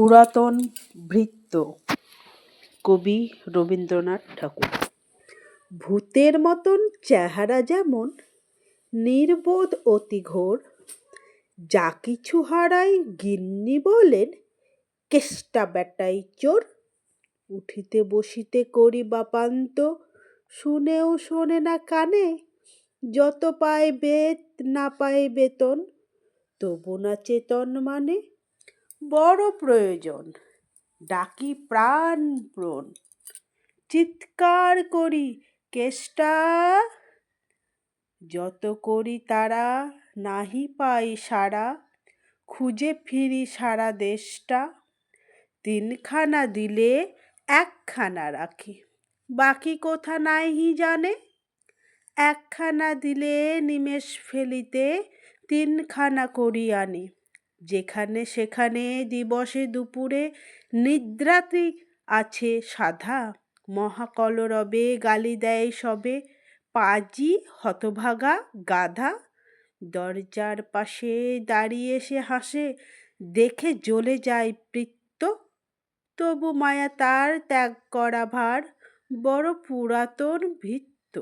পুরাতন ভৃত্য কবি রবীন্দ্রনাথ ঠাকুর। ভূতের মতন চেহারা যেমন, নির্বোধ অতি ঘোর, যা কিছু হারাই গিন্নি বলেন, কেষ্টা বেটাই চোর, উঠিতে বসিতে করি বাপান্ত, শুনেও শোনে না কানে, যত পায় বেত না পায় বেতন, তবু না চেতন মানে বড় প্রয়োজন, ডাকি প্রাণপ্রণ চিৎকার করি, কেষ্টা, যত করি তারা নাহি পাই সারা খুঁজে ফিরি সারা দেশটা, তিনখানা দিলে একখানা রাখি। বাকি কোথা নাহি জানে, একখানা দিলে নিমেষ ফেলিতে তিনখানা করি আনি। যেখানে সেখানে দিবসে দুপুরে নিদ্রাতি আছে সাধা। মহাকলরবে গালি দেয় সবে। পাজি, হতভাগা, গাধা। দরজার পাশে দাঁড়িয়ে সে হাসে। দেখে জ্বলে যায় পিত্ত। তবু মায়া তার ত্যাগ করা ভার বড় পুরাতন ভিত্ত।